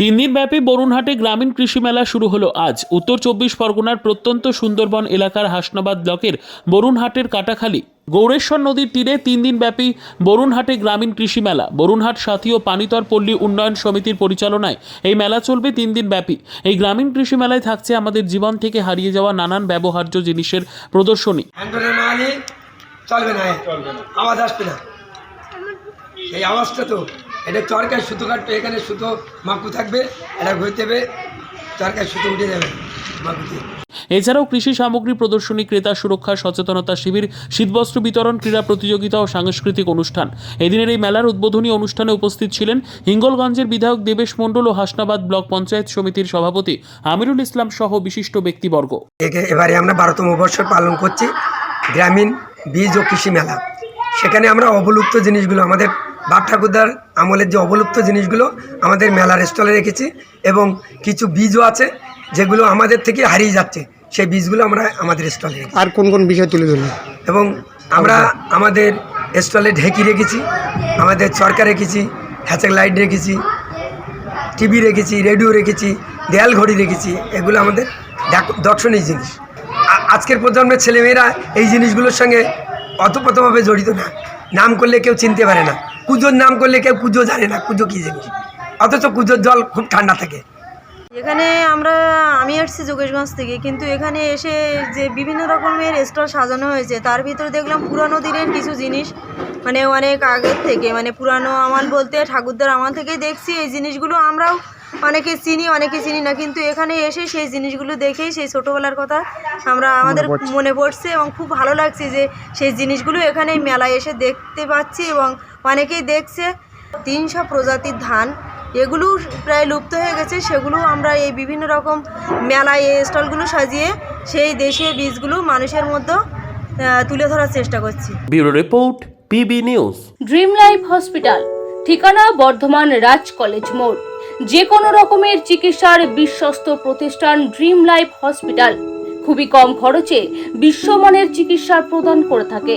তিন দিন ব্যাপী বরুণহাটে গ্রামীণ কৃষি মেলা শুরু হলো আজ। উত্তর চব্বিশ পরগনার প্রত্যন্ত সুন্দরবন এলাকার হাসনাবাদ ব্লকের বরুণহাটের কাটাখালী গৌরেশ্বর নদীর তীরে তিন দিন ব্যাপী বরুণহাটে গ্রামীণ কৃষি মেলা। বরুণহাট সাথী ও পানিতর পল্লী উন্নয়ন সমিতির পরিচালনায় এই মেলা চলবে তিন দিন ব্যাপী। এই গ্রামীণ কৃষি মেলায় থাকছে আমাদের জীবন থেকে হারিয়ে যাওয়া নানান ব্যবহার্য জিনিসের প্রদর্শনী। হ্যান্ডলে না আনি চলবে না। আওয়াজ আসবে না। এই আওয়াজটা তো এটা চরকায় সুতো কাটবে এখানে সুতো মাকু থাকবে এটা ঘুরতে হবে চরকায় সুতো উঠে যাবে মাকুতে। এছাড়াও কৃষি সামগ্রী প্রদর্শনী ক্রেতা সুরক্ষা সচেতনতা শিবির শীতবস্ত্র বিতরণ ক্রীড়া প্রতিযোগিতা ও সাংস্কৃতিক অনুষ্ঠান। এদিনের এই মেলার উদ্বোধনী অনুষ্ঠানে উপস্থিত ছিলেন হিঙ্গলগঞ্জের বিধায়ক দেবেশ মণ্ডল ও হাসনাবাদ ব্লক পঞ্চায়েত সমিতির সভাপতি আমিরুল ইসলাম সহ বিশিষ্ট ব্যক্তিবর্গ। এবারে আমরা বারোতম বর্ষ পালন করছি গ্রামীণ বীজ ও কৃষি মেলা। সেখানে আমরা অবলুপ্ত জিনিসগুলো আমাদের বাপ ঠাকুরদার আমলের যে অবলুপ্ত জিনিসগুলো আমাদের মেলার স্টলে রেখেছি এবং কিছু বীজও আছে যেগুলো আমাদের থেকে হারিয়ে যাচ্ছে সেই বীজগুলো আমরা আমাদের স্টলে রেখেছি। আর কোন কোন বিষয় তুলে ধরলেন এবং আমরা আমাদের স্টলে ঢেকি রেখেছি আমাদের চরকা রেখেছি হ্যাচাক লাইট রেখেছি টিভি রেখেছি রেডিও রেখেছি দেয়াল ঘড়ি রেখেছি এগুলো আমাদের দর্শনীয় জিনিস। আজকের প্রজন্মের ছেলেমেয়েরা এই জিনিসগুলোর সঙ্গে অতপ্রতভাবে জড়িত না। নাম করলে কেউ চিনতে পারে না। পুজোর নাম করলে কেউ কুজো জানে না কুজো কী জিনিস? অথচ কুজোর জল খুব ঠান্ডা থাকে। এখানে আমরা আমি আসছি যোগেশগঞ্জ থেকে কিন্তু এখানে এসে যে বিভিন্ন রকমের স্টল সাজানো হয়েছে তার ভিতরে দেখলাম পুরানো দিনের কিছু জিনিস মানে অনেক আগের থেকে মানে পুরানো আমল বলতে ঠাকুরদার আমল থেকেই দেখছি এই জিনিসগুলো আমরাও অনেকে চিনি অনেকে চিনি না কিন্তু এখানে এসে সেই জিনিসগুলো দেখেই সেই ছোটোবেলার কথা আমরা আমাদের মনে পড়ছে এবং খুব ভালো লাগছে যে সেই জিনিসগুলো এখানে মেলায় এসে দেখতে পাচ্ছি এবং অনেকেই দেখছে তিনশো প্রজাতির ধান এগুলো প্রায় লুপ্ত হয়ে গেছে সেগুলো আমরা এই বিভিন্ন রকম মেলায় এই স্টলগুলো সাজিয়ে সেই দেশীয় বীজগুলো মানুষের মধ্যে তুলে ধরার চেষ্টা করছি। Bureau report PB news. Dream life hospital ঠিকানা বর্ধমান রাজ কলেজ মোড়। যে কোনো রকমের চিকিৎসার বিশ্বস্ত প্রতিষ্ঠান ড্রিম লাইফ হসপিটাল। খুবই কম খরচে বিশ্বমানের চিকিৎসা প্রদান করে থাকে।